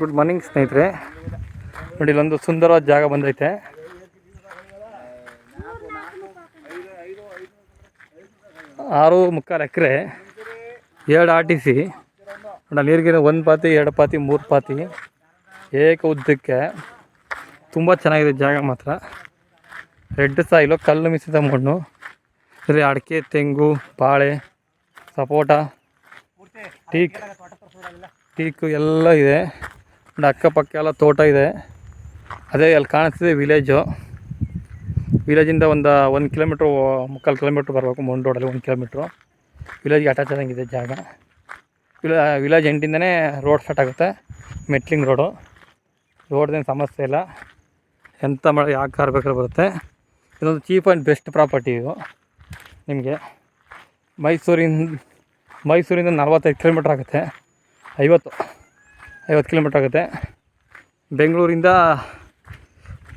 Good morning ಸ್ನೇಹಿತರೆ. ನೋಡಿ, ಇಲ್ಲೊಂದು ಸುಂದರವಾದ ಜಾಗ ಬಂದೈತೆ. ಆರು ಮುಕ್ಕಾಲು ಎಕರೆ, ಎರಡು ಆರ್ ಟಿ ಸಿ ನೀರಿಗಿನ ನೀರಿಗೆ ಒಂದು ಪಾತಿ, ಎರಡು ಪಾತಿ, ಮೂರು ಪಾತಿ ಏಕ ಉದ್ದಕ್ಕೆ ತುಂಬ ಚೆನ್ನಾಗಿದೆ ಜಾಗ ಮಾತ್ರ. ರೆಡ್ ಸಾಯಿಲು ಕಲ್ಲು ಮಿಸಿದ ಮಣ್ಣು ಇಲ್ಲಿ ಅಡಿಕೆ, ತೆಂಗು, ಬಾಳೆ, ಸಪೋಟ, ಟೀಕ್. ಟೀಕು ಎಲ್ಲ ಇದೆ. ನೋಡಿ ಅಕ್ಕಪಕ್ಕ ಎಲ್ಲ ತೋಟ ಇದೆ. ಅದೇ ಅಲ್ಲಿ ಕಾಣಿಸ್ತಿದೆ ವಿಲೇಜು ವಿಲೇಜಿಂದ ಒಂದು ಒಂದು ಕಿಲೋಮೀಟ್ರು ಮುಕ್ಕಾಲು ಕಿಲೋಮೀಟ್ರ್ ಬರಬೇಕು ಮೌಂಟ್ ರೋಡಲ್ಲಿ ಒಂದು ಕಿಲೋಮೀಟ್ರು ವಿಲೇಜ್ಗೆ ಅಟ್ಯಾಚ್ ಆದಂಗಿದೆ ಜಾಗ. ವಿಲಾ ವಿಲೇಜ್ ಎಂಟಿಂದನೇ ರೋಡ್ ಸ್ಟಾರ್ಟ್ ಆಗುತ್ತೆ. ಮೆಟ್ಲಿಂಗ್ ರೋಡು ರೋಡ್ದೇನು ಸಮಸ್ಯೆ ಇಲ್ಲ. ಎಂಥ ಮಳೆ, ಯಾವ ಕಾರ್ ಬೇಕಾದ್ರೆ ಬರುತ್ತೆ. ಇದೊಂದು ಚೀಪ್ ಆ್ಯಂಡ್ ಬೆಸ್ಟ್ ಪ್ರಾಪರ್ಟಿ ಇದು ನಿಮಗೆ. ಮೈಸೂರಿನ, ಮೈಸೂರಿಂದ ನಲ್ವತ್ತೈದು ಕಿಲೋಮೀಟ್ರ್ ಆಗುತ್ತೆ. ಐವತ್ತು ಐವತ್ತು ಕಿಲೋಮೀಟ್ರ್ ಆಗುತ್ತೆ. ಬೆಂಗಳೂರಿಂದ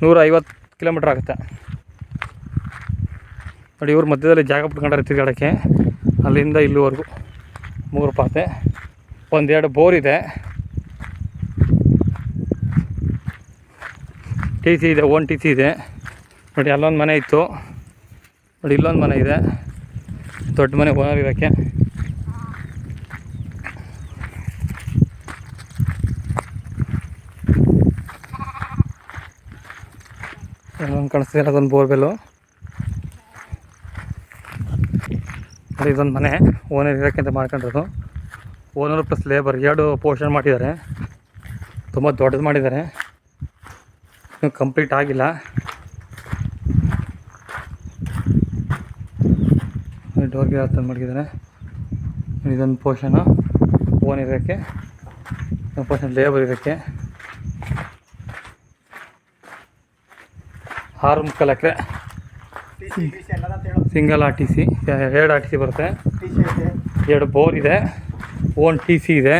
ನೂರ ಐವತ್ತು ಕಿಲೋಮೀಟ್ರ್ ಆಗುತ್ತೆ. ನೋಡಿ, ಇವ್ರ ಮಧ್ಯದಲ್ಲಿ ಜಾಗ ಬಿಟ್ಕೊಂಡ್ರೆ ತಿರ್ಗಾಡೋಕ್ಕೆ. ಅಲ್ಲಿಂದ ಇಲ್ಲಿವರೆಗೂ ಮೂರು ಪಾತೆ. ಒಂದೆರಡು ಬೋರ್ ಇದೆ. ಟಿ ಸಿ ಇದೆ, ಓನ್ ಟಿ ಸಿ ಇದೆ. ನೋಡಿ, ಅಲ್ಲೊಂದು ಮನೆ ಇತ್ತು. ನೋಡಿ, ಇಲ್ಲೊಂದು ಮನೆ ಇದೆ. ದೊಡ್ಡ ಮನೆ ಓನರ್ ಇರೋಕ್ಕೆ ಒಂದು ಕಾಣಿಸ್ತಿದೆ. ಅದೊಂದು ಬೋರ್ವೆಲ್ಲು ನೋಡಿ ಇದೊಂದು ಮನೆ. ಓನರ್ ಇರೋಕ್ಕಿಂತ ಮಾಡ್ಕೊಂಡಿರೋದು. ಓನರ್ ಪ್ಲಸ್ ಲೇಬರ್ ಎರಡು ಪೋರ್ಷನ್ ಮಾಡಿದ್ದಾರೆ ತುಂಬ ದೊಡ್ಡದು ಮಾಡಿದ್ದಾರೆ. ಕಂಪ್ಲೀಟ್ ಆಗಿಲ್ಲ. ಡೋರ್ಗೆ ತಂದು ಮಡಗಿದ್ದಾರೆ ಇದೊಂದು ಪೋರ್ಷನು ಓನ್ ಇರೋಕ್ಕೆ ಪೋರ್ಷನ್ ಲೇಬರ್ ಇರೋಕ್ಕೆ ಆರು ಮುಕ್ಕಾಲು ಸಿಂಗಲ್ ಆರ್ ಟಿ ಸಿ, ಎರಡು ಆರ್ ಟಿ ಸಿ ಬರುತ್ತೆ. ಎರಡು ಬೋರ್ ಇದೆ, ಓನ್ ಟಿ ಸಿ ಇದೆ.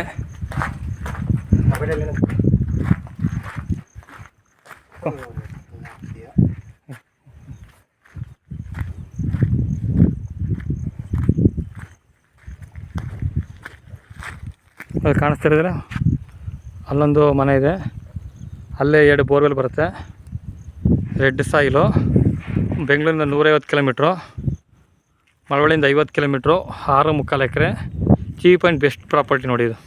ಅದು ಕಾಣಿಸ್ತಿರೋದ್ರೆ ಅಲ್ಲೊಂದು ಮನೆ ಇದೆ. ಅಲ್ಲೇ ಎರಡು ಬೋರ್ವೆಲ್ ಬರುತ್ತೆ. Red soil. ಬೆಂಗಳೂರಿಂದ ನೂರೈವತ್ತು ಕಿಲೋಮೀಟ್ರು. ಮಳವಳ್ಳಿಯಿಂದ ಐವತ್ತು ಕಿಲೋಮೀಟ್ರು. ಆರು ಮುಕ್ಕಾಲು acre. Cheap and best property ನೋಡಿ ಇದು.